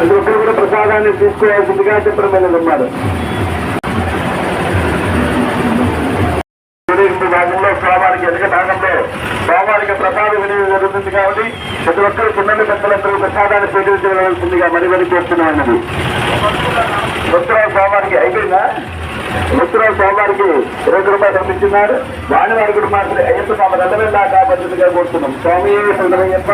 ప్రతి ఒక్కరు కూడా ప్రసాదాన్ని తీసుకోవాల్సిందిగా చెప్పడం ఉన్నారు ఊరేగింపు భాగంలో స్వామివారికి ఎదుక భాగంలో స్వామివారికి ప్రసాద వినియోగం జరుగుతుంది కాబట్టి ప్రతి ఒక్కరు పిల్లలు పెద్దలందరూ ప్రసాదాన్ని స్వీకరించవలసిందిగా మరి మరి చేస్తున్నామన్నది ఉత్తరావు స్వామివారికి అయిపోయిందా? ఉత్తరావు స్వామివారికి ఇరవై రూపాయలు పంపించున్నారు వాణివారి కూడా మాత్రం అయ్యప్ప స్వామి రెండు వేల దాకా పద్ధతిగా కోరుతున్నాం. స్వామి సందరయ్యప్ప